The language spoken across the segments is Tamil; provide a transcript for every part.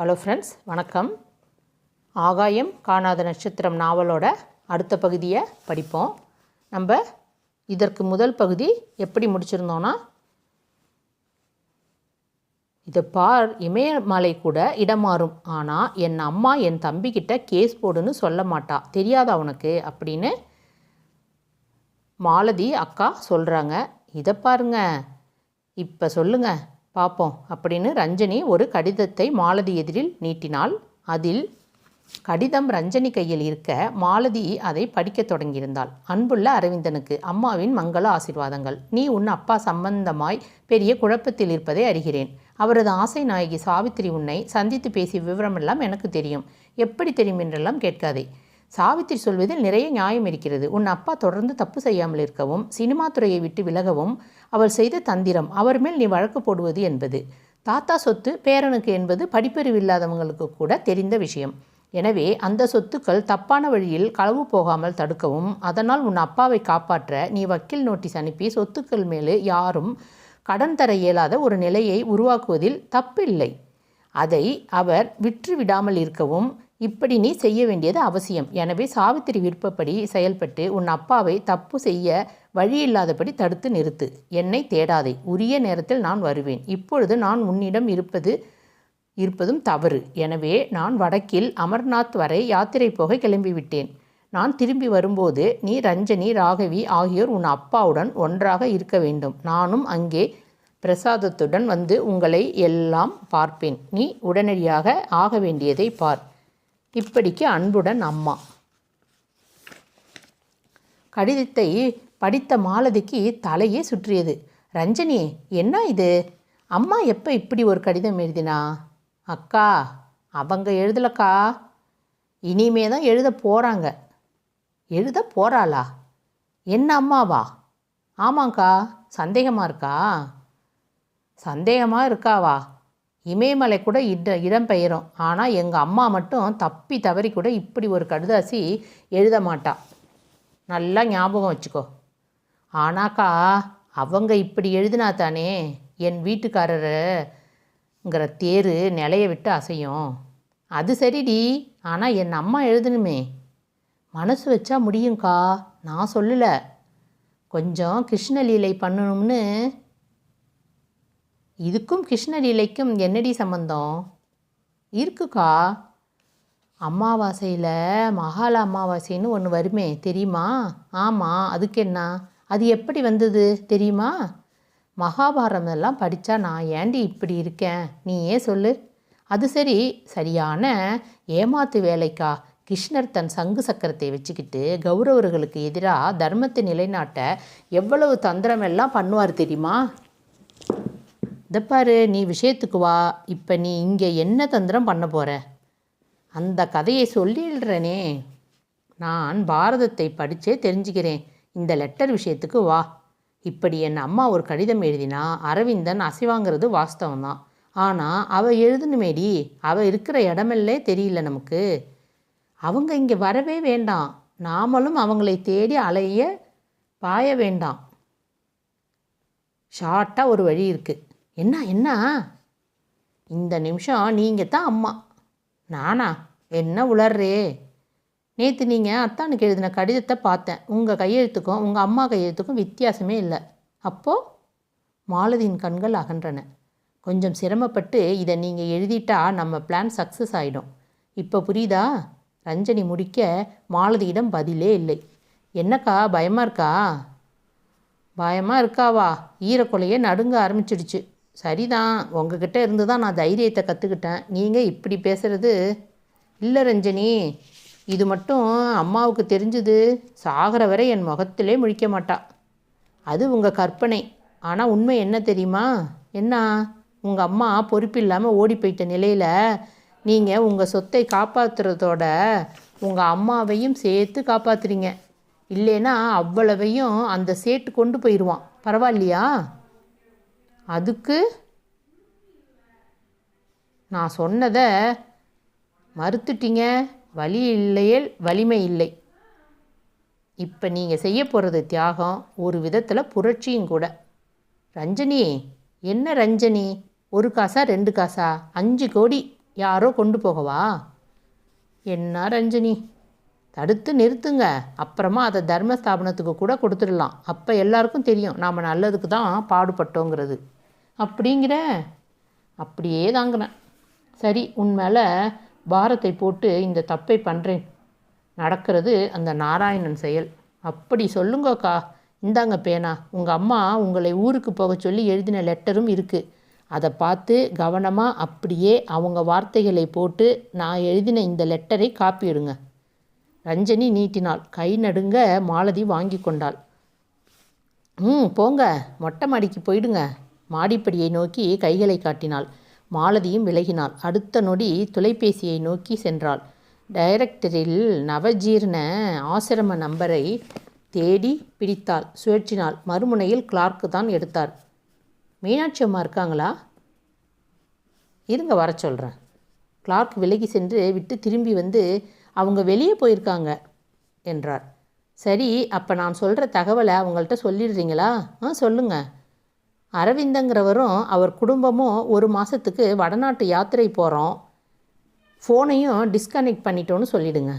ஹலோ ஃப்ரெண்ட்ஸ் வணக்கம். ஆகாயம் காணாத நட்சத்திரம் நாவலோட அடுத்த பகுதியை படிப்போம். நம்ம இதற்கு முதல் பகுதி எப்படி முடிச்சிருந்தோன்னா இதை பார் இமயமலை கூட இடம் மாறும் ஆனால் என் அம்மா என் தம்பிக்கிட்ட கேஸ் போடுன்னு சொல்ல மாட்டா. தெரியாதா உனக்கு? அப்படின்னு மாலதி அக்கா சொல்கிறாங்க இதை பாருங்க. இப்போ சொல்லுங்கள் பார்ப்போம். அப்படின்னு ரஞ்சனி ஒரு கடிதத்தை மாலதி எதிரில் நீட்டினாள். அதில் கடிதம் ரஞ்சனி கையில் இருக்க மாலதி அதை படிக்கத் தொடங்கியிருந்தாள். அன்புள்ள அரவிந்தனுக்கு அம்மாவின் மங்கள ஆசீர்வாதங்கள். நீ உன் அப்பா சம்பந்தமாய் பெரிய குழப்பத்தில் இருப்பதை அறிகிறேன். அவரது ஆசை நாயகி சாவித்திரி உன்னை சந்தித்து பேசிய விவரமெல்லாம் எனக்கு தெரியும். எப்படி தெரியும் என்றெல்லாம் கேட்காதே. சாவித்திரி சொல்வதில் நிறைய நியாயம் இருக்கிறது. உன் அப்பா தொடர்ந்து தப்பு செய்யாமல் இருக்கவும் சினிமா துறையை விட்டு விலகவும் அவள் செய்த தந்திரம் அவர் மேல் நீ வழக்கு போடுவது என்பது. தாத்தா சொத்து பேரனுக்கு என்பது படிப்பறிவு இல்லாதவங்களுக்கு கூட தெரிந்த விஷயம். எனவே அந்த சொத்துக்கள் தப்பான வழியில் களவு போகாமல் தடுக்கவும் அதனால் உன் அப்பாவை காப்பாற்ற நீ வக்கீல் நோட்டீஸ் அனுப்பி சொத்துக்கள் மேலே யாரும் கடன் தர இயலாத ஒரு நிலையை உருவாக்குவதில் தப்பில்லை. அதை அவர் விற்று விடாமல் இருக்கவும் இப்படி நீ செய்ய வேண்டியது அவசியம். எனவே சாவித்திரி விருப்பப்படி செயல்பட்டு உன் அப்பாவை தப்பு செய்ய வழி இல்லாதபடி தடுத்து நிறுத்து. என்னை தேடாதே. உரிய நேரத்தில் நான் வருவேன். இப்பொழுது நான் உன்னிடம் இருப்பது இருப்பதும் தவறு. எனவே நான் வடக்கில் அமர்நாத் வரை யாத்திரை போக கிளம்பிவிட்டேன். நான் திரும்பி வரும்போது நீ ரஞ்சனி ராகவி ஆகியோர் உன் அப்பாவுடன் ஒன்றாக இருக்க வேண்டும். நானும் அங்கே பிரசாதத்துடன் வந்து உங்களை எல்லாம் பார்ப்பேன். நீ உடனடியாக ஆக வேண்டியதை பார். இப்படிக்கு அன்புடன் அம்மா. கடிதத்தை படித்த மாலதிக்கு தலையே சுற்றியது. ரஞ்சனி என்ன இது? அம்மா எப்போ இப்படி ஒரு கடிதம் எழுதினா? அக்கா அவங்க எழுதலக்கா? இனிமே தான் எழுத போகிறாங்க எழுத போகிறாளா என்ன அம்மாவா? ஆமாங்க்கா சந்தேகமாக இருக்கா? சந்தேகமாக இருக்காவா? இமயமலை கூட இட இடம்பெயரும். ஆனால் எங்கள் அம்மா மட்டும் தப்பி தவறி கூட இப்படி ஒரு கடுதாசி எழுத மாட்டா. நல்லா ஞாபகம் வச்சுக்கோ. ஆனாக்கா அவங்க இப்படி எழுதினா தானே என் வீட்டுக்காரருங்கிற தேர் நிலைய விட்டு அசையும். அது சரிடி. ஆனால் என் அம்மா எழுதணுமே. மனசு வச்சா முடியும்க்கா. நான் சொல்லலை. கொஞ்சம் கிருஷ்ணலீலை பண்ணணும்னு இதுக்கும் கிருஷ்ணலீலைக்கும் என்னடி சம்பந்தம்? இருக்குக்கா. அமாவாசையில் மகால அமாவாசைன்னு ஒன்று வருமே தெரியுமா? ஆமாம் அதுக்கு என்ன? அது எப்படி வந்தது தெரியுமா? மகாபாரதம் எல்லாம் படித்தா நான் ஏண்டி இப்படி இருக்கேன்? நீ ஏன் சொல்லு. அது சரி சரியான ஏமாத்து வேலைக்கா. கிருஷ்ணர் தன் சங்கு சக்கரத்தை வச்சுக்கிட்டு கௌரவர்களுக்கு எதிராக தர்மத்தை நிலைநாட்ட எவ்வளவு தந்திரமெல்லாம் பண்ணுவார் தெரியுமா? இதை பாரு நீ விஷயத்துக்கு வா இப்போ நீ இங்கே என்ன தந்திரம் பண்ண போகிற அந்த கதையை சொல்லிடுறேனே. நான் பாரதத்தை படித்தே தெரிஞ்சுக்கிறேன். இந்த லெட்டர் விஷயத்துக்கு வா. இப்படி என் அம்மா ஒரு கடிதம் எழுதினா அரவிந்தன் அசைவாங்கிறது வாஸ்தவம் தான். ஆனால் அவள் எழுதணுமேடி அவள் இருக்கிற இடமெல்லே தெரியல நமக்கு. அவங்க இங்கே வரவே வேண்டாம். நாமளும் அவங்களை தேடி அலைய பாய வேண்டாம். ஷார்ட்டாக ஒரு வழி இருக்குது என்ன என்ன? இந்த நிமிஷம் நீங்கள் தான் அம்மா. நானா? என்ன உளர்றே? நேற்று நீங்கள் அத்தானுக்கு எழுதின கடிதத்தை பார்த்தேன். உங்கள் கையெழுத்துக்கும் உங்கள் அம்மா கையெழுத்துக்கும் வித்தியாசமே இல்லை. அப்போது மாலதியின் கண்கள் அகன்றன. கொஞ்சம் சிரமப்பட்டு இதை நீங்கள் எழுதிட்டா நம்ம பிளான் சக்ஸஸ் ஆகிடும் இப்போ புரியுதா? ரஞ்சனி முடிக்க மாலதியிடம் பதிலே இல்லை. என்னக்கா பயமாக இருக்கா? பயமாக இருக்காவா? ஈரக்கொலையே நடுங்க ஆரம்பிச்சிடுச்சு. சரிதான். உங்ககிட்ட இருந்து தான் நான் தைரியத்தை கற்றுக்கிட்டேன் நீங்கள் இப்படி பேசுகிறது இல்லை ரஞ்சனி. இது மட்டும் அம்மாவுக்கு தெரிஞ்சது. சாகிற வரை என் முகத்திலே முழிக்க மாட்டா. அது உங்கள் கற்பனை. ஆனால் உண்மை என்ன தெரியுமா? என்ன? உங்கள் அம்மா பொறுப்பில்லாமல் ஓடி போயிட்ட நிலையில் நீங்கள் உங்கள் சொத்தை காப்பாற்றுறதோட உங்கள் அம்மாவையும் சேர்த்து காப்பாற்றுறீங்க இல்லைன்னா அவ்வளவையும் அந்த சேட்டு கொண்டு போயிடுவான் பரவாயில்லையா? அதுக்கு நான் சொன்னதை மறுத்துட்டீங்க. வலி இல்லையே வலிமை இல்லை. இப்போ நீங்கள் செய்ய போகிறது தியாகம் ஒரு விதத்தில் புரட்சியும் கூட. ரஞ்சனி என்ன ரஞ்சனி? ஒரு காசா ரெண்டு காசா? அஞ்சு கோடி யாரோ கொண்டு போகவா? என்ன ரஞ்சனி? தடுத்து நிறுத்துங்க. அப்புறமா அதை தர்மஸ்தாபனத்துக்கு கூட கொடுத்துடலாம். அப்போ எல்லாருக்கும் தெரியும். நாம் நல்லதுக்கு தான் பாடுபட்டோங்கிறது. அப்படிங்கிற? அப்படியே தாங்கினேன். சரி உன் மேலே பாரத்தை போட்டு இந்த தப்பை பண்ணுறேன் நடக்கிறது அந்த நாராயணன் செயல். அப்படி சொல்லுங்கக்கா. இந்தாங்க பேனா. உங்கள் அம்மா உங்களை ஊருக்கு போக சொல்லி எழுதின லெட்டரும் இருக்குது அதை பார்த்து கவனமாக அப்படியே அவங்க வார்த்தைகளை போட்டு நான் எழுதின இந்த லெட்டரை காப்பிடுங்க ரஞ்சனி நீட்டினாள். கை நடுங்க மாலதி வாங்கி கொண்டாள். ம் போங்க. மொட்டை மாடிக்கு போயிடுங்க. மாடிப்படியை நோக்கி கைகளை காட்டினாள். மாலதியும் விலகினாள். அடுத்த நொடி தொலைபேசியை நோக்கி சென்றாள். டைரக்டரில் நவஜீர்ண ஆசிரம நம்பரை தேடி பிடித்தாள். சுழற்றினாள். மறுமுனையில் கிளார்க்கு தான் எடுத்தார். மீனாட்சி அம்மா இருக்காங்களா? இருங்க வர சொல்கிறேன் கிளார்க் விலகி சென்று விட்டு திரும்பி வந்து அவங்க வெளியே போயிருக்காங்க என்றார். சரி அப்போ நான் சொல்கிற தகவலை அவங்கள்ட்ட சொல்லிடுறீங்களா? ஆ சொல்லுங்கள் அரவிந்தங்கிறவரும் அவர் குடும்பமும் ஒரு மாதத்துக்கு வடநாட்டு யாத்திரை போகிறோம் ஃபோனையும் டிஸ்கனெக்ட் பண்ணிட்டோன்னு சொல்லிவிடுங்க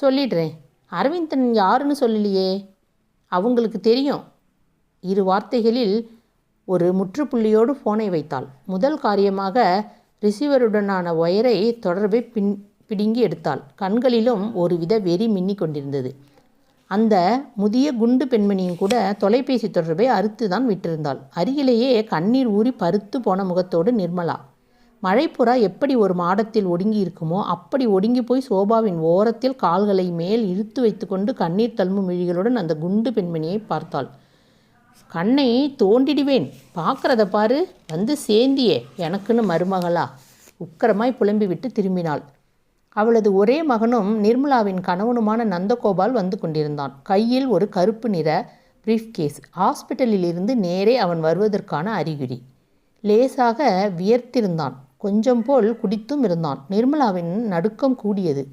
சொல்லிடுறேன். அரவிந்தன் யாருன்னு சொல்லலையே? அவங்களுக்கு தெரியும். இரு வார்த்தைகளில் ஒரு முற்றுப்புள்ளியோடு ஃபோனை வைத்தாள். முதல் காரியமாக ரிசீவருடனான ஒயரை தொடர்பை பின் பிடுங்கி எடுத்தாள். கண்களிலும் ஒருவித வெறி மின்னிக் கொண்டிருந்தது அந்த முதிய குண்டு பெண்மணியும் கூட தொலைபேசி தொடர்பை அறுத்து தான் விட்டிருந்தாள். அருகிலேயே கண்ணீர் ஊறி பருத்து போன முகத்தோடு நிர்மலா மழைப்புறா எப்படி ஒரு மாடத்தில் ஒடுங்கி இருக்குமோ அப்படி ஒடுங்கி போய் சோபாவின் ஓரத்தில் கால்களை மேல் இழுத்து வைத்துக்கொண்டு கண்ணீர் தள்ளும் விழிகளுடன் அந்த குண்டு பெண்மணியை பார்த்தாள். கண்ணை தோண்டிடுவேன். பார்க்குறத பாரு. வந்து சேந்தியே எனக்குன்னு மருமகளா? உக்கரமாய் புலம்பி விட்டு திரும்பினாள். அவளது ஒரே மகனும் நிர்மலாவின் கணவனுமான நந்தகோபால் வந்து கொண்டிருந்தான். கையில் ஒரு கருப்பு நிற பிரீஃப் கேஸ் ஹாஸ்பிட்டலில் இருந்து நேரே அவன் வருவதற்கான அறிகுறி. லேசாக வியர்த்திருந்தான். கொஞ்சம் போல் குடித்தும் இருந்தான். நிர்மலாவின் நடுக்கம் கூடியது.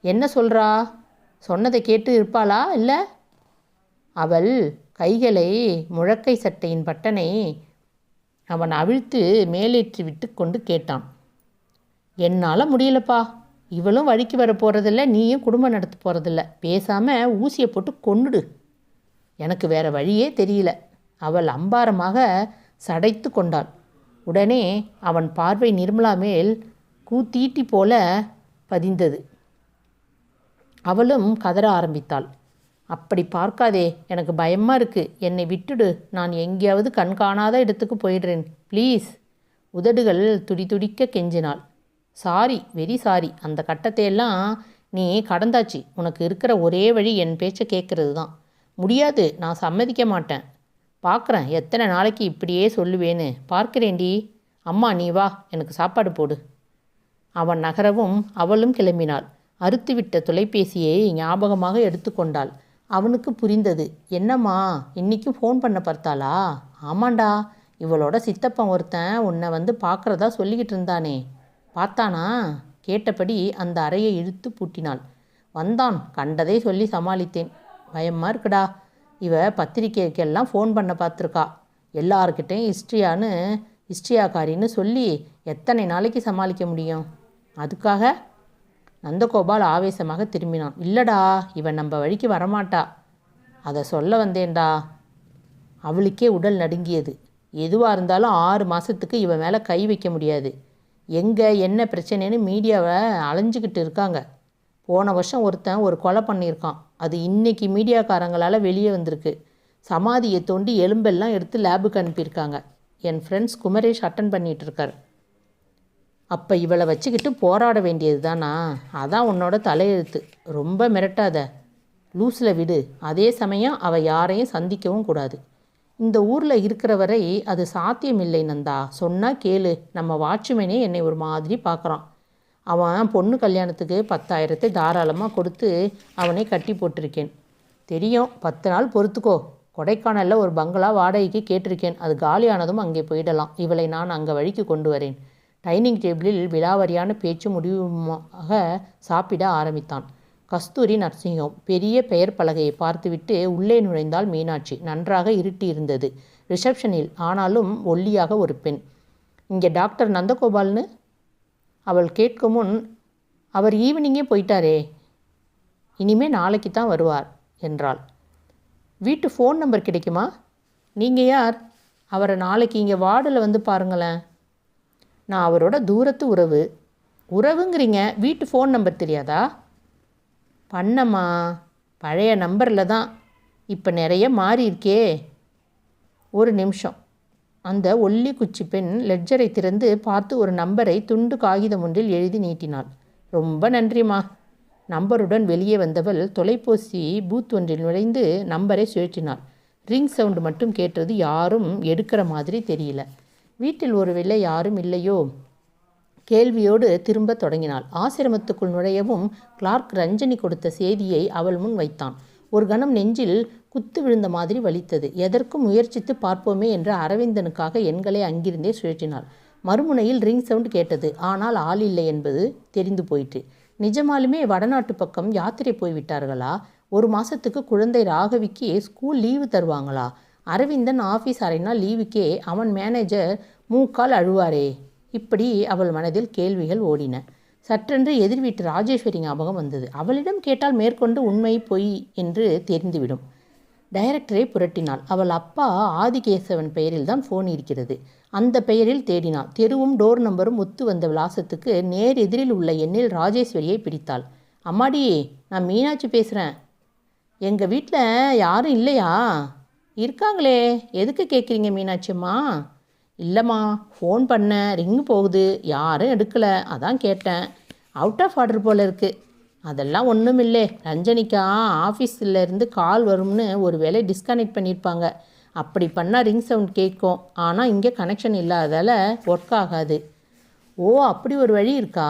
என்ன சொல்றா? சொன்னதை கேட்டு இருப்பாளா இல்லை? அவள் கைகளை முழக்கை சட்டையின் பட்டனை அவன் அவிழ்த்து மேலேற்றி விட்டு கொண்டு கேட்டான். என்னால் முடியலப்பா. இவளும் வழிக்கு வர போகிறதில்ல நீயும் குடும்பம் நடத்த போகிறதில்ல பேசாமல் ஊசியை போட்டு கொண்டுடு எனக்கு வேறு வழியே தெரியல. அவள் அம்பாரமாக சடைத்து கொண்டாள். உடனே அவன் பார்வை நிர்மலா மேல் கூத்தீட்டி போல பதிந்தது. அவளும் கதற ஆரம்பித்தாள். அப்படி பார்க்காதே எனக்கு பயமாக இருக்குது என்னை விட்டுடு. நான் எங்கேயாவது கண்காணாத இடத்துக்கு போயிடுறேன். ப்ளீஸ். உதடுகள் துடி துடிக்க கெஞ்சினாள். சாரி வெரி சாரி அந்த கட்டத்தையெல்லாம் நீ கடந்தாச்சு. உனக்கு இருக்கிற ஒரே வழி என் பேச்சை கேட்கறது தான் முடியாது நான் சம்மதிக்க மாட்டேன். பார்க்குறேன் எத்தனை நாளைக்கு இப்படியே சொல்லுவேன்னு. பார்க்கிறேன்டி. அம்மா நீ வா எனக்கு சாப்பாடு போடு. அவன் நகரவும் அவளும் கிளம்பினாள். அறுத்துவிட்ட தொலைபேசியை ஞாபகமாக எடுத்துக்கொண்டாள். அவனுக்கு புரிந்தது என்னம்மா இன்னைக்கும் ஃபோன் பண்ண பார்த்தாளா? ஆமாண்டா இவளோட சித்தப்பன் ஒருத்தன் உன்னை வந்து பார்க்குறதா சொல்லிக்கிட்டு இருந்தானே. பார்த்தானா? கேட்டபடி அந்த அறையை இழுத்து பூட்டினாள். வந்தான். கண்டதை சொல்லி சமாளித்தேன். பயமாக இருக்குடா. இவ பத்திரிக்கைக்கெல்லாம் ஃபோன் பண்ண பார்த்துருக்கா. எல்லார்கிட்டையும் ஹிஸ்ட்ரியான்னு ஹிஸ்ட்ரியாக்காரின்னு சொல்லி எத்தனை நாளைக்கு சமாளிக்க முடியும்? அதுக்காக? நந்தகோபால் ஆவேசமாக திரும்பினான். இல்லடா. இவன் நம்ம வழிக்கு வரமாட்டா. அதை சொல்ல வந்தேன்டா. அவளுக்கே உடல் நடுங்கியது. எதுவாக இருந்தாலும் ஆறு மாதத்துக்கு இவன் மேலே கை வைக்க முடியாது. எங்கே என்ன பிரச்சனைன்னு மீடியாவை அலைஞ்சிக்கிட்டு இருக்காங்க. போன வருஷம் ஒருத்தன் ஒரு கொலை பண்ணியிருக்கான். அது இன்னைக்கு மீடியாக்காரங்களால் வெளியே வந்திருக்கு. சமாதியை தோண்டி எலும்பெல்லாம் எடுத்து லேபுக்கு அனுப்பியிருக்காங்க. என் ஃப்ரெண்ட்ஸ் குமரேஷ் அட்டன் பண்ணிகிட்ருக்கார் இருக்கார். அப்போ இவளை வச்சுக்கிட்டு போராட வேண்டியது தானா அதான் உன்னோட தலையெழுத்து. ரொம்ப மிரட்டாத. லூஸில் விடு. அதே சமயம் அவள் யாரையும் சந்திக்கவும் கூடாது. இந்த ஊரில் இருக்கிற வரை அது சாத்தியமில்லை நந்தா. சொன்னால் கேளு. நம்ம வாட்ச்மேனே என்னை ஒரு மாதிரி பார்க்குறான் அவன் பொண்ணு கல்யாணத்துக்கு பத்தாயிரத்தை தாராளமாக கொடுத்து அவனை கட்டி போட்டிருக்கேன். தெரியும். பத்து நாள் பொறுத்துக்கோ. கொடைக்கானலில் ஒரு பங்களா வாடகைக்கு கேட்டிருக்கேன். அது காலியானதும் அங்கே போயிடலாம். இவளை நான் அங்கே வழிக்கு கொண்டு வரேன். டைனிங் டேபிளில் விலாவரியான பேச்சு முடிவுமாக சாப்பிட ஆரம்பித்தான். கஸ்தூரி நரசிங்கம் பெரிய பெயர் பலகையை பார்த்துவிட்டு உள்ளே நுழைந்தாள் மீனாட்சி. நன்றாக இருட்டியிருந்தது. ரிசப்ஷனில் ஆனாலும் ஒல்லியாக ஒரு பெண். இங்கே டாக்டர் நந்தகோபால்னு? அவள் கேட்கும் முன் அவர் ஈவினிங்கே போயிட்டாரே. இனிமே நாளைக்கு தான் வருவார் என்றாள். வீட்டு ஃபோன் நம்பர் கிடைக்குமா? நீங்கள் யார்? அவரை நாளைக்கு இங்கே வார்டில் வந்து பாருங்களேன். நான் அவரோட தூரத்து உறவு. உறவுங்கிறீங்க வீட்டு ஃபோன் நம்பர் தெரியாதா? பண்ணம்மா. பழைய நம்பரில் தான். இப்போ நிறைய மாறி இருக்கே. ஒரு நிமிஷம். அந்த ஒல்லி குச்சி பெண் லெட்ஜரை திறந்து பார்த்து ஒரு நம்பரை துண்டு காகிதம் ஒன்றில் எழுதி நீட்டினாள். ரொம்ப நன்றிம்மா. நம்பருடன் வெளியே வந்தவள் தொலைபேசி பூத் ஒன்றில் நுழைந்து நம்பரை சுழற்றினாள். ரிங் சவுண்டு மட்டும் கேட்டது யாரும் எடுக்கிற மாதிரி தெரியல. வீட்டில் ஒருவேளை யாரும் இல்லையோ? கேள்வியோடு திரும்ப தொடங்கினாள். ஆசிரமத்துக்குள் நுழையவும் கிளார்க் ரஞ்சனி கொடுத்த செய்தியை அவள் முன் வைத்தான். ஒரு கணம் நெஞ்சில் குத்து விழுந்த மாதிரி வலித்தது. எதற்கும் முயற்சித்து பார்ப்போமே என்ற அரவிந்தனுக்காக எண்களை அங்கிருந்தே சுழற்றினாள். மறுமுனையில் ரிங் சவுண்ட் கேட்டது. ஆனால் ஆள் இல்லை என்பது தெரிந்து போயிற்று. நிஜமாலுமே வடநாட்டு பக்கம் யாத்திரை போய்விட்டார்களா ஒரு மாசத்துக்கு குழந்தை ராகவிக்கு ஸ்கூல் லீவு தருவாங்களா? அரவிந்தன் ஆஃபீஸ் அறைனா லீவுக்கே அவன் மேனேஜர் மூக்கால் அழுவாரே. இப்படி அவள் மனதில் கேள்விகள் ஓடின. சற்றென்று எதிர் வீட்டு ராஜேஸ்வரி ஞாபகம் வந்தது. அவளிடம் கேட்டால் மேற்கொண்டு உண்மை பொய் என்று தெரிந்துவிடும். டைரக்டரை புரட்டினாள். அவள் அப்பா ஆதிகேசவன் பெயரில் தான் ஃபோன் இருக்கிறது. அந்த பெயரில் தேடினாள். தெருவும் டோர் நம்பரும் ஒத்து வந்த விலாசத்துக்கு நேர் எதிரில் உள்ள எண்ணில் ராஜேஸ்வரியை பிடித்தாள். அம்மாடி நான் மீனாட்சி பேசுகிறேன் எங்கள் வீட்டில் யாரும் இல்லையா? இருக்காங்களே. எதுக்கு கேட்குறீங்க மீனாட்சி அம்மா? இல்லைம்மா ஃபோன் பண்ணேன் ரிங் போகுது யாரும் எடுக்கலை அதான் கேட்டேன். அவுட் ஆஃப் ஆர்டர் போல் இருக்குது அதெல்லாம் ஒன்றும் இல்லை. ரஞ்சனிக்கா ஆஃபீஸிலேருந்து கால் வரும்னு ஒரு வேளை டிஸ்கனெக்ட் பண்ணியிருப்பாங்க அப்படி பண்ணால் ரிங் சவுண்ட் கேட்கும். ஆனால் இங்கே கனெக்ஷன் இல்லாததால் ஒர்க் ஆகாது. ஓ அப்படி ஒரு வழி இருக்கா?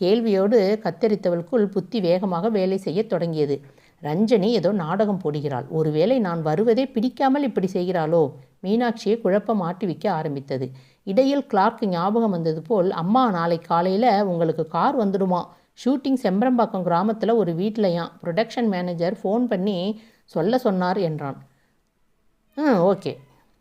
கேள்வியோடு கத்தரித்தவளுக்குள் புத்தி வேகமாக வேலை செய்ய தொடங்கியது. ரஞ்சனி ஏதோ நாடகம் போடுகிறாள். ஒருவேளை நான் வருவதே பிடிக்காமல் இப்படி செய்கிறாளோ? மீனாட்சியை குழப்பம் மாட்டி வைக்க ஆரம்பித்தது. இடையில் கிளார்க் ஞாபகம் வந்தது போல் அம்மா நாளை காலையில் உங்களுக்கு கார் வந்துடுமா? ஷூட்டிங் செம்பரம்பாக்கம் கிராமத்தில் ஒரு வீட்டிலையாம் ப்ரொடக்ஷன் மேனேஜர் ஃபோன் பண்ணி சொல்ல சொன்னார் என்றான். ம் ஓகே.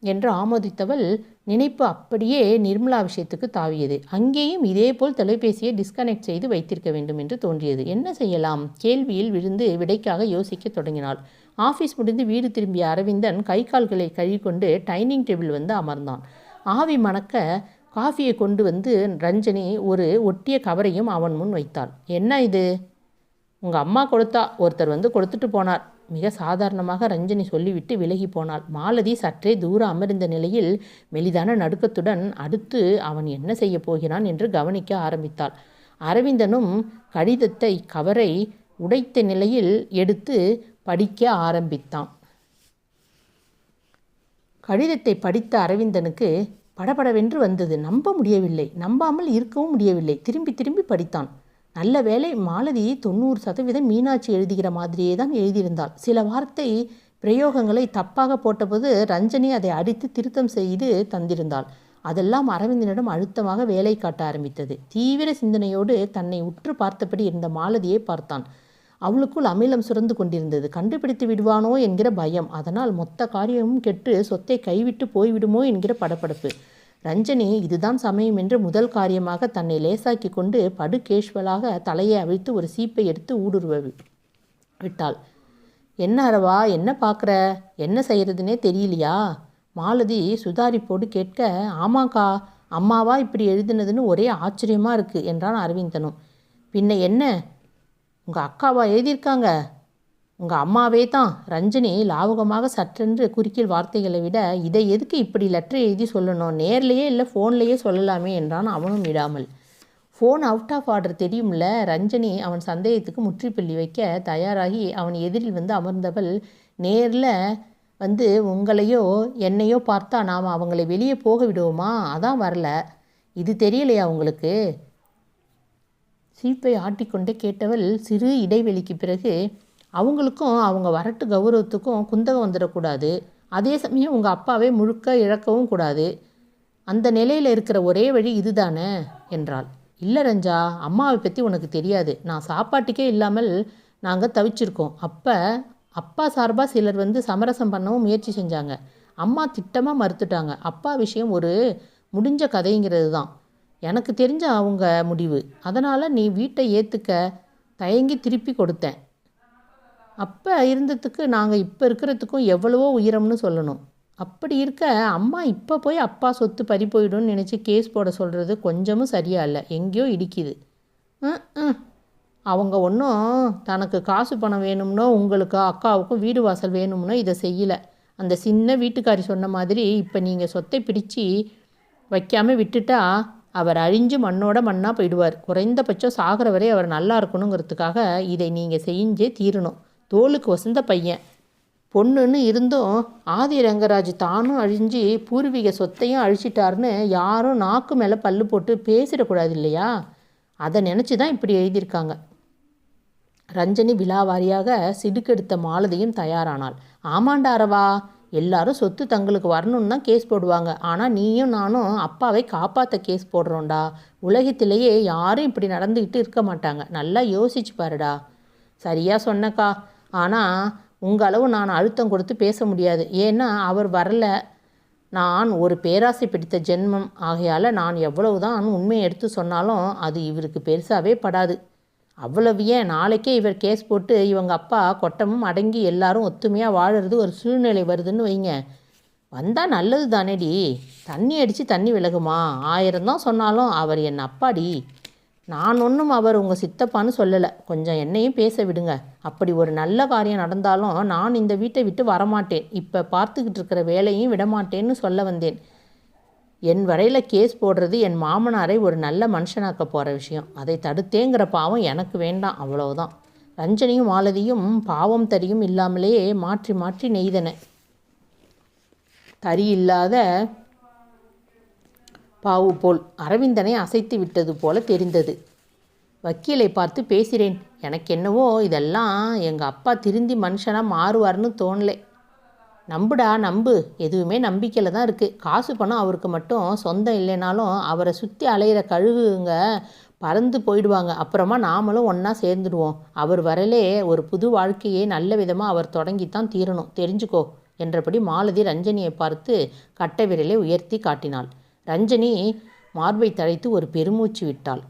என்று ஆமோதித்தவள் நினைப்பு அப்படியே நிர்மலா விஷயத்துக்கு தாவியது. அங்கேயும் இதேபோல் தொலைபேசியை டிஸ்கனெக்ட் செய்து வைத்திருக்க வேண்டும் என்று தோன்றியது. என்ன செய்யலாம்? கேள்வியில் விழுந்து விடைக்காக யோசிக்க தொடங்கினாள். ஆஃபீஸ் முடிந்து வீடு திரும்பிய அரவிந்தன் கை கால்களை கழுவிக்கொண்டு டைனிங் டேபிள் வந்து அமர்ந்தான். ஆவி மணக்க காஃபியை கொண்டு வந்து ரஞ்சனி ஒரு ஒட்டிய கவரையும் அவன் முன் வைத்தாள் என்ன இது? உங்கள் அம்மா கொடுத்தா ஒருத்தர் வந்து கொடுத்துட்டு போனார். மிக சாதாரணமாக ரஞ்சனி சொல்லிவிட்டு விலகி போனாள். மாலதி சற்றே தூரம் அமர்ந்த நிலையில் மெலிதான நடுக்கத்துடன் அடுத்து அவன் என்ன செய்ய போகிறான் என்று கவனிக்க ஆரம்பித்தாள். அரவிந்தனும் கடிதத்தை கவரை உடைத்த நிலையில் எடுத்து படிக்க ஆரம்பித்தான். கடிதத்தை படித்த அரவிந்தனுக்கு படபடவென்று வந்தது. நம்ப முடியவில்லை. நம்பாமல் இருக்கவும் முடியவில்லை. திரும்பி திரும்பி படித்தான். நல்ல வேலை மாலதி தொண்ணூறு சதவீதம் மீனாட்சி எழுதுகிற மாதிரியே தான் எழுதியிருந்தாள். சில வார்த்தை பிரயோகங்களை தப்பாக போட்டபோது ரஞ்சனி அதை அடித்து திருத்தம் செய்து தந்திருந்தாள். அதெல்லாம் அரவிந்தனிடம் அழுத்தமாக வேலை காட்ட ஆரம்பித்தது. தீவிர சிந்தனையோடு தன்னை உற்று பார்த்தபடி இருந்த மாலதியை பார்த்தான். அவளுக்குள் அமிலம் சுரந்து கொண்டிருந்தது. கண்டுபிடித்து விடுவானோ என்கிற பயம். அதனால் மொத்த காரியமும் கெட்டு சொத்தை கைவிட்டு போய்விடுமோ என்கிற படபடப்பு. ரஞ்சனி இதுதான் சமயம் என்று முதல் காரியமாக தன்னை லேசாக்கி கொண்டு படு கேஷ்வலாக தலையை அவிழ்த்து ஒரு சீப்பை எடுத்து ஊடுருவ விட்டாள். என்ன அரவா என்ன பார்க்குற என்ன செய்கிறதுனே தெரியலையா மாலதி சுதாரிப்போடு கேட்க ஆமாக்கா அம்மாவா இப்படி எழுதினதுன்னு ஒரே ஆச்சரியமாக இருக்குது என்றான் அரவிந்தனும். பின்ன என்ன? உங்கள் அக்காவா எழுதியிருக்காங்க? உங்கள் அம்மாவே தான். ரஞ்சனி லாவகமாக சற்றென்று குறுக்கில் வார்த்தைகளை விட இதை எதுக்கு இப்படி லெட்டர் எழுதி சொல்லணும்? நேர்லேயே இல்லை ஃபோன்லேயே சொல்லலாமே என்றான் அவனும் விடாமல் ஃபோன் அவுட் ஆஃப் ஆர்டர் தெரியும்ல? ரஞ்சனி அவன் சந்தேகத்துக்கு முற்றுப்புள்ளி வைக்க தயாராகி அவன் எதிரில் வந்து அமர்ந்தவள் நேரில் வந்து உங்களையோ என்னையோ பார்த்தா நாம் அவங்களை வெளியே போக விடுவோமா? அதான் வரல. இது தெரியலையா உங்களுக்கு? சீப்பை ஆட்டிக்கொண்டே கேட்டவள் சிறு இடைவெளிக்கு பிறகு அவங்களுக்கும் அவங்க வரட்டு கௌரவத்துக்கும் குந்தகம் வந்துடக்கூடாது. அதே சமயம் உங்கள் அப்பாவை முழுக்க இழக்கவும் கூடாது. அந்த நிலையில் இருக்கிற ஒரே வழி இதுதானே? என்றாள். இல்லை ரஞ்சா அம்மாவை பற்றி உனக்கு தெரியாது. நான் சாப்பாட்டுக்கே இல்லாமல் நாங்கள் தவிச்சிருக்கோம். அப்போ அப்பா சார்பாக சிலர் வந்து சமரசம் பண்ணவும் முயற்சி செஞ்சாங்க. அம்மா திட்டமாக மறுத்துட்டாங்க. அப்பா விஷயம் ஒரு முடிஞ்ச கதைங்கிறது தான். எனக்கு தெரிஞ்ச அவங்க முடிவு. அதனால் நீ வீட்டை ஏற்றுக்க தயங்கி திருப்பி கொடுத்தேன். அப்போ இருந்ததுக்கு நாங்கள் இப்போ இருக்கிறதுக்கும் எவ்வளவோ உயரம்னு சொல்லணும். அப்படி இருக்க அம்மா இப்போ போய் அப்பா சொத்து பறி போயிடும்னு நினச்சி கேஸ் போட சொல்கிறது கொஞ்சமும் சரியா இல்லை. எங்கேயோ இடிக்குது. அவங்க ஒன்றும் தனக்கு காசு பணம் வேணும்னோ உங்களுக்கு அக்காவுக்கும் வீடு வாசல் வேணும்னோ இதை செய்யலை. அந்த சின்ன வீட்டுக்காரி சொன்ன மாதிரி இப்போ நீங்கள் சொத்தை பிடிச்சி வைக்காமல் விட்டுட்டா அவர் அழிஞ்சு மண்ணோட மண்ணாக போயிடுவார். குறைந்தபட்சம் சாகிற வரை அவர் நல்லா இருக்கணுங்கிறதுக்காக இதை நீங்கள் செஞ்சே தீரணும். தோளுக்கு வசந்த பையன். பொண்ணுன்னு இருந்தும் ஆதி ரங்கராஜ் தானும் அழிஞ்சு பூர்வீக சொத்தையும் அழிச்சிட்டாருன்னு யாரும் நாக்கு மேலே பல்லு போட்டு பேசிடக்கூடாது இல்லையா? அதை நினச்சி தான் இப்படி எழுதியிருக்காங்க. ரஞ்சனி விலாவாரியாக சிடுக்கெடுத்த மாலதியும் தயாரானாள். ஆமாண்டா அரவா எல்லாரும் சொத்து தங்களுக்கு வரணும்னு தான் கேஸ் போடுவாங்க. ஆனால் நீயும் நானும் அப்பாவை காப்பாற்ற கேஸ் போடுறோம்டா. உலகத்திலேயே யாரும் இப்படி நடந்துக்கிட்டு இருக்க மாட்டாங்க. நல்லா யோசிச்சு பாருடா. சரியாக சொன்னக்கா. ஆனால் உங்கள் அளவு நான் அழுத்தம் கொடுத்து பேச முடியாது. ஏன்னா அவர் வரல. நான் ஒரு பேராசை பிடித்த ஜென்மம். ஆகையால் நான் எவ்வளவுதான் உண்மையை எடுத்து சொன்னாலும் அது இவருக்கு பெருசாகவே படாது. அவ்வளவு ஏன் நாளைக்கே இவர் கேஸ் போட்டு இவங்க அப்பா கொட்டமும் அடங்கி எல்லாரும் ஒத்துமையாக வாழறது ஒரு சூழ்நிலை வருதுன்னு வைங்க. வந்தால் நல்லது தானேடி தண்ணி அடித்து தண்ணி விலகுமா. ஆயிரம் தான் சொன்னாலும் அவர் என் அப்பாடி. நான் ஒன்றும் அவர் உங்கள் சித்தப்பான்னு சொல்லலை. கொஞ்சம் என்னையும் பேச விடுங்க. அப்படி ஒரு நல்ல காரியம் நடந்தாலும் நான் இந்த வீட்டை விட்டு வரமாட்டேன். இப்போ பார்த்துக்கிட்டு இருக்கிற வேலையும் விடமாட்டேன்னு சொல்ல வந்தேன். என் வரையில் கேஸ் போடுறது என் மாமனாரை ஒரு நல்ல மனுஷனாக்க போகிற விஷயம். அதை தடுத்தேங்கிற பாவம் எனக்கு வேண்டாம். அவ்வளவுதான். ரஞ்சனியும் மாலதியும் பாவம் தரியும் இல்லாமலே மாற்றி மாற்றி நெய்தன. தறி இல்லாத பாவு போல் அரவிந்தனை அசைத்து விட்டது போல தெரிந்தது. வக்கீலை பார்த்து பேசுகிறேன். எனக்கு என்னவோ இதெல்லாம் எங்கள் அப்பா திருந்தி மனுஷனாக மாறுவார்னு தோணலை. நம்புடா நம்பு. எதுவுமே நம்பிக்கையில் தான் இருக்குது காசு பணம் அவருக்கு மட்டும் சொந்தம் இல்லைனாலும் அவரை சுற்றி அலையிற கழுகுங்க பறந்து போயிடுவாங்க. அப்புறமா நாமளும் ஒன்றா சேர்ந்துடுவோம். அவர் வரலே ஒரு புது வாழ்க்கையை நல்ல விதமாக அவர் தொடங்கித்தான் தீரணும். தெரிஞ்சுக்கோ. என்றபடி மாலதி ரஞ்சனியை பார்த்து கட்டை விரலை உயர்த்தி காட்டினாள். ரஞ்சனி மார்பை தழைத்து ஒரு பெருமூச்சு விட்டாள்.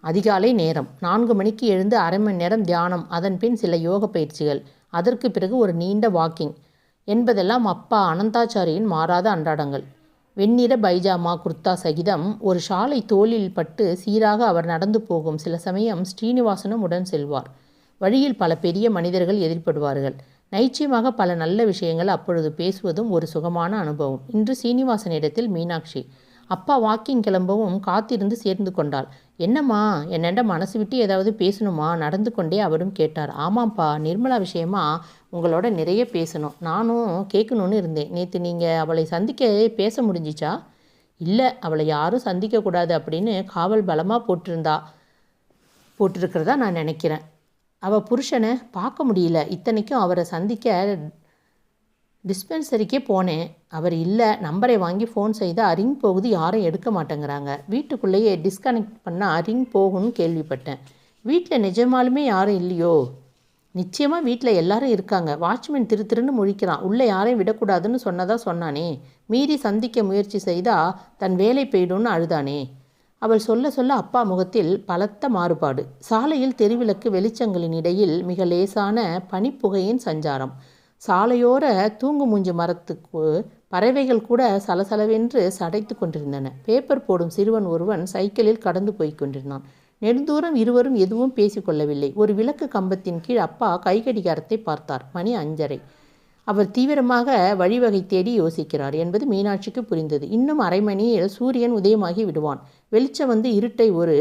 அதிகாலை நேரம். நான்கு மணிக்கு எழுந்து அரை மணி நேரம் தியானம். அதன் பின் சில யோக பயிற்சிகள். அதற்கு பிறகு ஒரு நீண்ட வாக்கிங் என்பதெல்லாம் அப்பா அனந்தாச்சாரியின் மாறாத அன்றாடங்கள். வெண்ணிற பைஜாமா குர்தா சகிதம் ஒரு ஷாலை தோளில் பட்டு சீராக அவர் நடந்து போகும் சில சமயம் ஸ்ரீனிவாசனும் உடன் செல்வார். வழியில் பல பெரிய மனிதர்கள் எதிர்படுவார்கள். நைச்சியமாக பல நல்ல விஷயங்கள் அப்பொழுது பேசுவதும் ஒரு சுகமான அனுபவம். இன்று சீனிவாசனிடத்தில் மீனாட்சி. அப்பா வாக்கிங் கிளம்பவும் காத்திருந்து சேர்ந்து கொண்டாள். என்னம்மா என்னென்ன மனசு விட்டு ஏதாவது பேசணுமா? நடந்து கொண்டே அவரும் கேட்டார். ஆமாம்ப்பா நிர்மலா விஷயமா உங்களோட நிறைய பேசணும். நானும் கேட்கணுன்னு இருந்தேன். நேற்று நீங்கள் அவளை சந்திக்க பேச முடிஞ்சிச்சா? இல்லை அவளை யாரும் சந்திக்கக்கூடாது அப்படின்னு காவல் பலமாக போட்டிருந்தா போட்டிருக்கிறதா நான் நினைக்கிறேன். அவள் புருஷனை பார்க்க முடியல. இத்தனைக்கும் அவரை சந்திக்க டிஸ்பென்சரிக்கே போனேன். அவர் இல்லை நம்பரை வாங்கி ஃபோன் செய்தால் ரிங் போகுது யாரும் எடுக்க மாட்டேங்கிறாங்க. வீட்டுக்குள்ளேயே டிஸ்கனெக்ட் பண்ணால் ரிங் போகும்னு கேள்விப்பட்டேன். வீட்டில் நிஜமாலுமே யாரும் இல்லையோ? நிச்சயமாக வீட்டில் எல்லாரும் இருக்காங்க. வாட்ச்மேன் திரு திருன்னு முழிக்கிறான். உள்ளே யாரையும் விடக்கூடாதுன்னு சொன்னதாக சொன்னானே. மீறி சந்திக்க முயற்சி செய்தால் தன் வேலை போயிடும்னு அழுதானே. அவள் சொல்ல சொல்ல அப்பா முகத்தில் பலத்த மாறுபாடு. சாலையில் தெருவிளக்கு வெளிச்சங்களின் இடையில் மிக லேசான பனிப்புகையின் சஞ்சாரம். சாலையோர தூங்கு மூஞ்சி மரத்துக்கு பறவைகள் கூட சலசலவென்று சடைத்து கொண்டிருந்தன. பேப்பர் போடும் சிறுவன் ஒருவன் சைக்கிளில் கடந்து போய்க் கொண்டிருந்தான். நெடுந்தூரம் இருவரும் எதுவும் பேசிக்கொள்ளவில்லை ஒரு விளக்கு கம்பத்தின் கீழ் அப்பா கைகடிகாரத்தை பார்த்தார். மணி அஞ்சரை. அவர் தீவிரமாக வழிவகை தேடி யோசிக்கிறார் என்பது மீனாட்சிக்கு புரிந்தது. இன்னும் அரை மணியில் சூரியன் உதயமாகி விடுவான். வெளிச்சம் வந்து இருட்டை ஒரு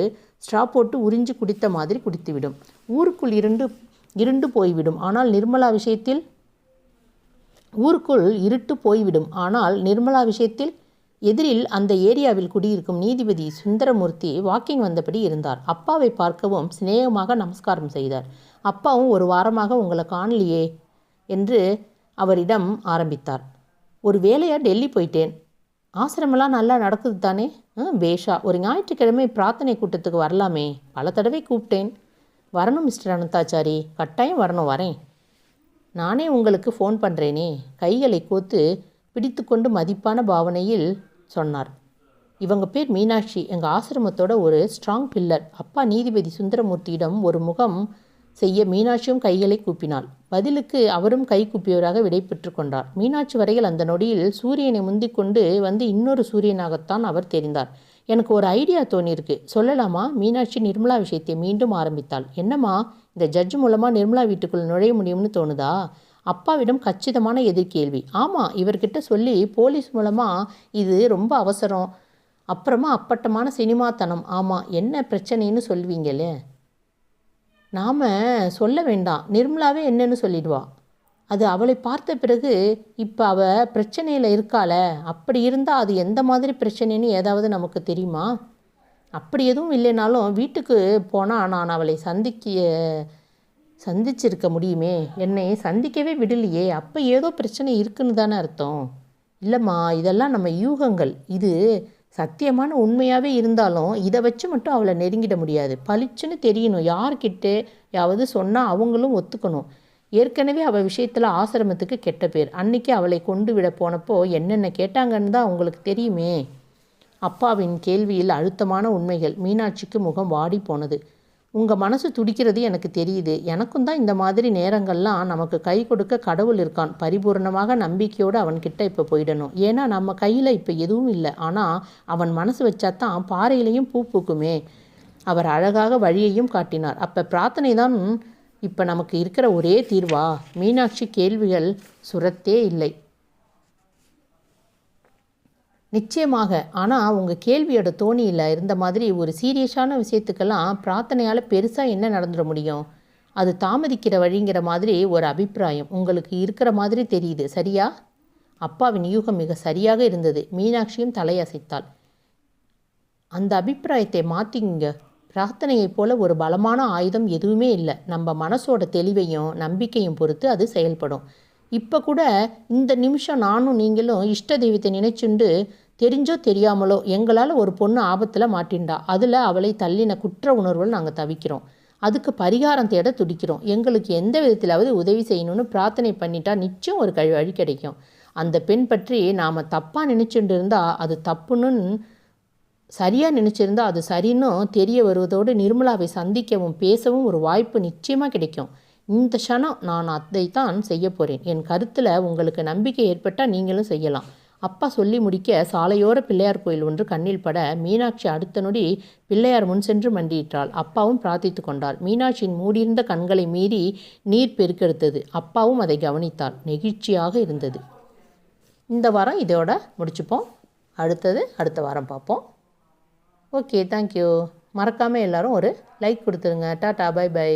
ஸ்ட்ரா போட்டு உறிஞ்சு குடித்த மாதிரி குடித்துவிடும். ஊருக்குள் இருண்டு இருண்டு போய்விடும். ஆனால் நிர்மலா விஷயத்தில் ஊருக்குள் இருட்டு போய்விடும். ஆனால் நிர்மலா விஷயத்தில் எதிரில் அந்த ஏரியாவில் குடியிருக்கும் நீதிபதி சுந்தரமூர்த்தி வாக்கிங் வந்தபடி இருந்தார். அப்பாவை பார்க்கவும் சிநேகமாக நமஸ்காரம் செய்தார். அப்பாவும் ஒரு வாரமாக உங்களை காணலையே என்று அவரிடம் ஆரம்பித்தார். ஒரு வேலையாக டெல்லி போயிட்டேன். ஆசிரமெல்லாம் நல்லா நடக்குது தானே? பேஷா. ஒரு ஞாயிற்றுக்கிழமை பிரார்த்தனை கூட்டத்துக்கு வரலாமே. பல தடவை கூப்பிட்டேன். வரணும் மிஸ்டர் அனந்தாச்சாரி. கட்டாயம் வரணும் வரேன். நானே உங்களுக்கு ஃபோன் பண்ணுறேனே கைகளை கோத்து பிடித்துக்கொண்டு மதிப்பான பாவனையில் சொன்னார். இவங்க பேர் மீனாட்சி. எங்கள் ஆசிரமத்தோட ஒரு ஸ்ட்ராங் பில்லர் அப்பா நீதிபதி சுந்தரமூர்த்தியிடம் ஒரு முகம் செய்ய மீனாட்சியும் கைகளை கூப்பினாள். பதிலுக்கு அவரும் கை கூப்பியவராக விடை பெற்று கொண்டார். மீனாட்சி வரையில் அந்த நொடியில் சூரியனை முந்திக்கொண்டு வந்து இன்னொரு சூரியனாகத்தான் அவர் தெரிந்தார். எனக்கு ஒரு ஐடியா தோணியிருக்கு. சொல்லலாமா? மீனாட்சி நிர்மலா விஷயத்தை மீண்டும் ஆரம்பித்தாள். என்னம்மா? இந்த ஜட்ஜ் மூலமாக நிர்மலா வீட்டுக்குள் நுழைய முடியும்னு தோணுதா? அப்பாவிடம் கச்சிதமான எதிர்கேள்வி. ஆமாம் இவர்கிட்ட சொல்லி போலீஸ் மூலமாக இது ரொம்ப அவசரம். அப்புறமா அப்பட்டமான சினிமாத்தனம். ஆமாம் என்ன பிரச்சனைன்னு சொல்வீங்களே நாம் சொல்ல வேண்டாம். நிர்மலாவே என்னன்னு சொல்லிடுவா. அது அவளை பார்த்த பிறகு இப்போ அவள் பிரச்சனையில் இருக்காள? அப்படி இருந்தால் அது எந்த மாதிரி பிரச்சனைன்னு ஏதாவது நமக்கு தெரியுமா? அப்படி எதுவும் இல்லைனாலும் வீட்டுக்கு போனால் நான் அவளை சந்திக்க சந்திச்சிருக்க முடியுமே? என்னை சந்திக்கவே விடலையே. அப்போ ஏதோ பிரச்சனை இருக்குன்னு தானே அர்த்தம். இல்லைம்மா இதெல்லாம் நம்ம யூகங்கள். இது சத்தியமான உண்மையாகவே இருந்தாலும் இதை வச்சு மட்டும் அவளை நெருங்கிட முடியாது. பளிச்சுன்னு தெரியணும். யார்கிட்ட யாவது சொன்னால் அவங்களும் ஒத்துக்கணும். ஏற்கனவே அவள் விஷயத்தில் ஆசிரமத்துக்கு கெட்ட பேர். அன்னைக்கு அவளை கொண்டு விட போனப்போ என்னென்ன கேட்டாங்கன்னு தான் அவங்களுக்கு தெரியுமே? அப்பாவின் கேள்வியில் அழுத்தமான உண்மைகள். மீனாட்சிக்கு முகம் வாடி போனது. உங்கள் மனசு துடிக்கிறது எனக்கு தெரியுது. எனக்கும் தான் இந்த மாதிரி நேரங்கள்லாம் நமக்கு கை கொடுக்க கடவுள் இருக்கான். பரிபூர்ணமாக நம்பிக்கையோடு அவன்கிட்ட இப்போ போயிடணும். ஏன்னா நம்ம கையில் இப்போ எதுவும் இல்லை. ஆனால் அவன் மனசு வச்சா தான் பாறையிலையும் பூ பூக்குமே. அவர் அழகாக வழியையும் காட்டினார். அப்போ பிரார்த்தனை தான் இப்போ நமக்கு இருக்கிற ஒரே தீர்வா? மீனாட்சி கேள்விகள் சுரத்தே இல்லை. நிச்சயமாக. ஆனால் உங்கள் கேள்வியோட தோணியில் இருந்த மாதிரி ஒரு சீரியஸான விஷயத்துக்கெல்லாம் பிரார்த்தனையால் பெருசாக என்ன நடந்துட முடியும்? அது தாமதிக்கிற வழிங்கிற மாதிரி ஒரு அபிப்பிராயம் உங்களுக்கு இருக்கிற மாதிரி தெரியுது சரியா? அப்பாவின் யூகம் மிக சரியாக இருந்தது. மீனாட்சியும் தலையசைத்தாள். அந்த அபிப்பிராயத்தை மாற்றிங்க பிரார்த்தனையைப் போல ஒரு பலமான ஆயுதம் எதுவுமே இல்லை. நம்ம மனசோட தெளிவையும் நம்பிக்கையும் பொறுத்து அது செயல்படும். இப்போ கூட இந்த நிமிஷம் நானும் நீங்களும் இஷ்ட தெய்வத்தை நினைச்சுண்டு தெரிஞ்சோ தெரியாமலோ எங்களால் ஒரு பொண்ணு ஆபத்தில் மாட்டின்டா அதில் அவளை தள்ளின குற்ற உணர்வுகள் நாங்கள் தவிக்கிறோம். அதுக்கு பரிகாரம் தேட துடிக்கிறோம். எங்களுக்கு எந்த விதத்திலாவது உதவி செய்யணும்னு பிரார்த்தனை பண்ணிட்டா நிச்சயம் ஒரு கழி வழி கிடைக்கும். அந்த பெண் பற்றி நாம் தப்பாக நினச்சிட்டு இருந்தால் அது தப்புன்னு சரியாக நினச்சிருந்தா அது சரின்னும் தெரிய வருவதோடு நிர்மலாவை சந்திக்கவும் பேசவும் ஒரு வாய்ப்பு நிச்சயமாக கிடைக்கும். இந்த க்ஷணம் நான் அதை தான் செய்ய போகிறேன் என் கருத்தில் உங்களுக்கு நம்பிக்கை ஏற்பட்டால் நீங்களும் செய்யலாம். அப்பா சொல்லி முடிக்க சாலையோர பிள்ளையார் கோயில் ஒன்று கண்ணில் பட மீனாட்சி அடுத்த நொடி பிள்ளையார் முன் சென்று மண்டியிட்டாள். அப்பாவும் பிரார்த்தித்து கொண்டார் மீனாட்சியின் மூடியிருந்த கண்களை மீறி நீர் பெருக்கெடுத்தது. அப்பாவும் அதை கவனித்தார் நெகிழ்ச்சியாக இருந்தது. இந்த வாரம் இதோட முடிச்சுப்போம். அடுத்தது அடுத்த வாரம் பார்ப்போம். ஓகே தேங்க்யூ மறக்காமல் எல்லோரும் ஒரு லைக் கொடுத்துருங்க. Tata bye by